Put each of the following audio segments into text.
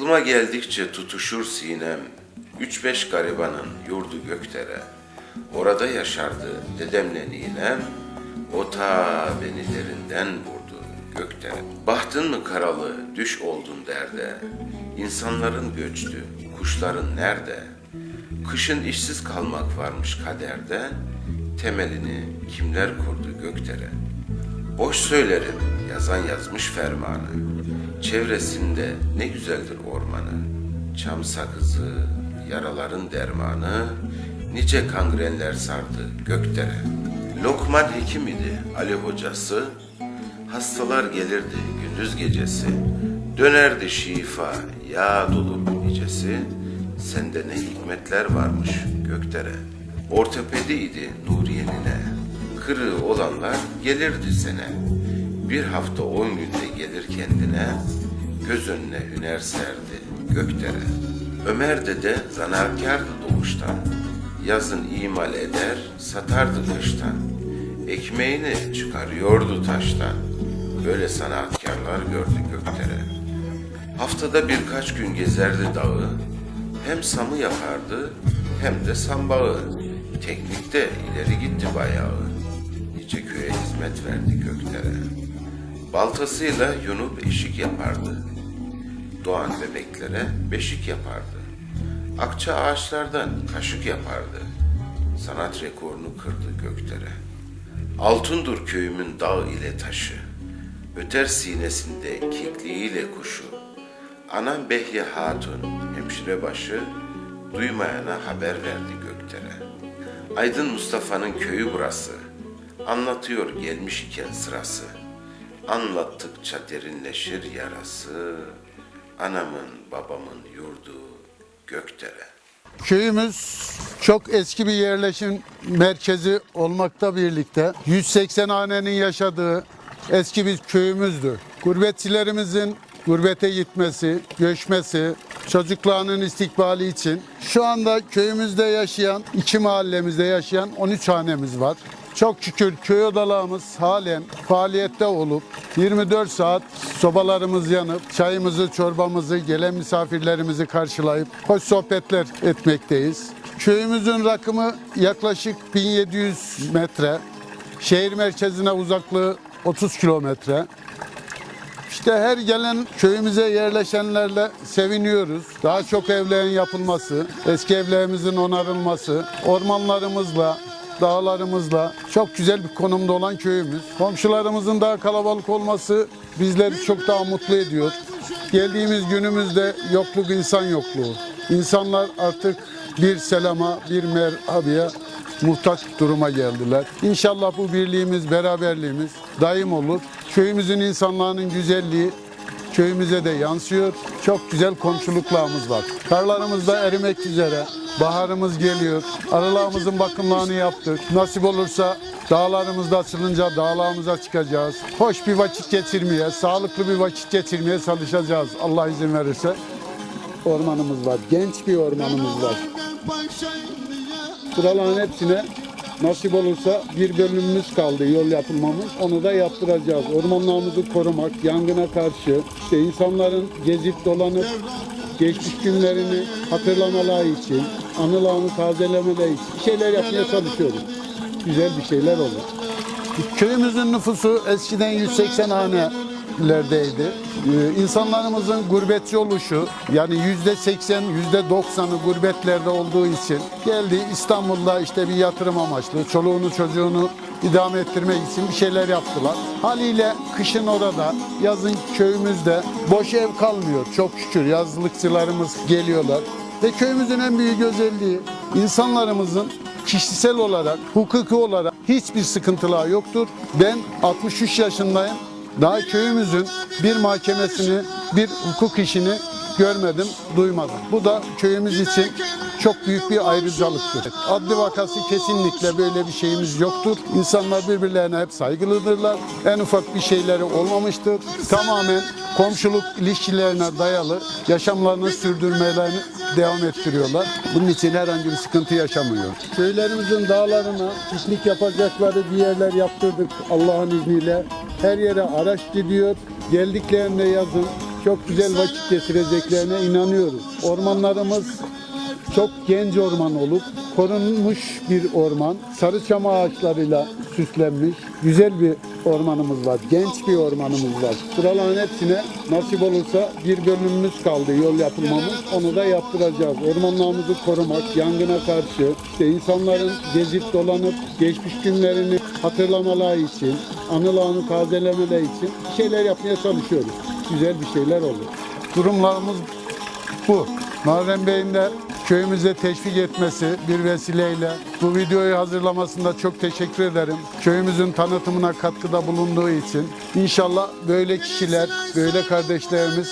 Aklıma geldikçe tutuşur sinem, üç beş garibanın yurdu göktere. Orada yaşardı dedemle ninem, o ta beni derinden vurdu göktere. Bahtın mı karalı, düş oldun derde, İnsanların göçtü, kuşların nerede? Kışın işsiz kalmak varmış kaderde, temelini kimler kurdu göktere? Boş söylerim, yazan yazmış fermanı. Çevresinde ne güzeldir ormanı. Çam sakızı, yaraların dermanı, nice kangrenler sardı gökdere. Lokman hekim idi Ali hocası, hastalar gelirdi gündüz gecesi. Dönerdi şifa, yağ dolu nicesi, sende ne hikmetler varmış gökdere. Ortopediydi Nuriye'nine, kırığı olanlar gelirdi sene. Bir hafta on günde gelir kendine, göz önüne hüner serdi gökdere. Ömer dede zanaatkardı doğuştan, yazın imal eder, satardı kıştan. Ekmeğini çıkarıyordu taştan, böyle sanatkarlar gördü gökdere. Haftada birkaç gün gezerdi dağı, hem samı yapardı hem de sambağı. Teknikte ileri gitti bayağı. Nice köye hizmet verdi göklere. Baltasıyla yunup eşik yapardı. Doğan bebeklere beşik yapardı. Akça ağaçlardan kaşık yapardı. Sanat rekorunu kırdı göklere. Altundur köyümün dağ ile taşı. Öter sinesinde kekliğiyle kuşu. Anam Behye Hatun, hemşire başı, duymayana haber verdi göklere. Aydın Mustafa'nın köyü burası. Anlatıyor gelmiş iken sırası. Anlattıkça derinleşir yarası. Anamın babamın yurdu gökdere. Köyümüz çok eski bir yerleşim merkezi olmakta birlikte 180 hanenin yaşadığı eski bir köyümüzdür. Gurbetçilerimizin gurbete gitmesi, göçmesi, çocuklarının istikbali için şu anda köyümüzde yaşayan, iki mahallemizde yaşayan 13 hanemiz var. Çok şükür köy odalarımız halen faaliyette olup 24 saat sobalarımız yanıp çayımızı, çorbamızı, gelen misafirlerimizi karşılayıp hoş sohbetler etmekteyiz. Köyümüzün rakımı yaklaşık 1700 metre. Şehir merkezine uzaklığı 30 kilometre. İşte her gelen köyümüze yerleşenlerle seviniyoruz. Daha çok evlerin yapılması, eski evlerimizin onarılması, ormanlarımızla, dağlarımızla çok güzel bir konumda olan köyümüz. Komşularımızın daha kalabalık olması bizleri çok daha mutlu ediyor. Geldiğimiz günümüzde yokluk insan yokluğu. İnsanlar artık bir selama, bir merhabaya muhtaç duruma geldiler. İnşallah bu birliğimiz, beraberliğimiz daim olur. Köyümüzün insanlarının güzelliği köyümüze de yansıyor. Çok güzel komşuluklarımız var. Karlarımız da erimek üzere. Baharımız geliyor. Arılarımızın bakımlarını yaptık. Nasip olursa dağlarımızda açılınca dağlarımıza çıkacağız. Hoş bir vakit geçirmeye, sağlıklı bir vakit geçirmeye çalışacağız. Allah izin verirse. Ormanımız var. Genç bir ormanımız var. Buraların hepsine nasip olursa bir bölümümüz kaldı yol yapılmamız. Onu da yaptıracağız. Ormanlarımızı korumak, yangına karşı, işte insanların gezip dolanıp geçmiş günlerini hatırlamaları için, anılarını tazelemeleri için bir şeyler yapmaya çalışıyoruz. Güzel bir şeyler olur. Köyümüzün nüfusu eskiden 180 hanelerdeydi. Ee, İnsanlarımızın gurbetçi oluşu yani yüzde 80, yüzde 90'ı gurbetlerde olduğu için geldi İstanbul'da işte bir yatırım amaçlı çoluğunu çocuğunu idame ettirmek için bir şeyler yaptılar. Haliyle kışın orada, yazın köyümüzde boş ev kalmıyor. Çok şükür yazlıkçılarımız geliyorlar. Ve köyümüzün en büyük özelliği insanlarımızın kişisel olarak, hukuki olarak hiçbir sıkıntılar yoktur. Ben 63 yaşındayım. Daha köyümüzün bir mahkemesini, bir hukuk işini görmedim, duymadım. Bu da köyümüz için çok büyük bir ayrıcalıktır. Adli vakası kesinlikle böyle bir şeyimiz yoktur. İnsanlar birbirlerine hep saygılıdırlar. En ufak bir şeyleri olmamıştır. Tamamen komşuluk ilişkilerine dayalı yaşamlarını sürdürmelerini devam ettiriyorlar. Bunun için herhangi bir sıkıntı yaşamıyor. Köylerimizin dağlarına piknik yapacakları bir yerler yaptırdık Allah'ın izniyle. Her yere araç gidiyor. Geldiklerinde yazın çok güzel vakit geçireceklerine inanıyoruz. Ormanlarımız çok genç orman olup korunmuş bir orman. Sarıçam ağaçlarıyla süslenmiş güzel bir ormanımız var. Genç bir ormanımız var. Buraların hepsine nasip olursa bir bölümümüz kaldı yol yapılmamız. Onu da yaptıracağız. Ormanlarımızı korumak, yangına karşı, işte insanların gezip dolanıp geçmiş günlerini hatırlamaları için, anılarını tazelemeleri için şeyler yapmaya çalışıyoruz. Güzel bir şeyler olur. Durumlarımız bu. Muharrem Bey'in de köyümüze teşvik etmesi bir vesileyle bu videoyu hazırlamasında çok teşekkür ederim. Köyümüzün tanıtımına katkıda bulunduğu için. İnşallah böyle kişiler, böyle kardeşlerimiz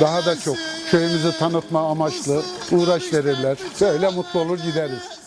daha da çok köyümüzü tanıtma amaçlı uğraş verirler. Böyle mutlu olur gideriz.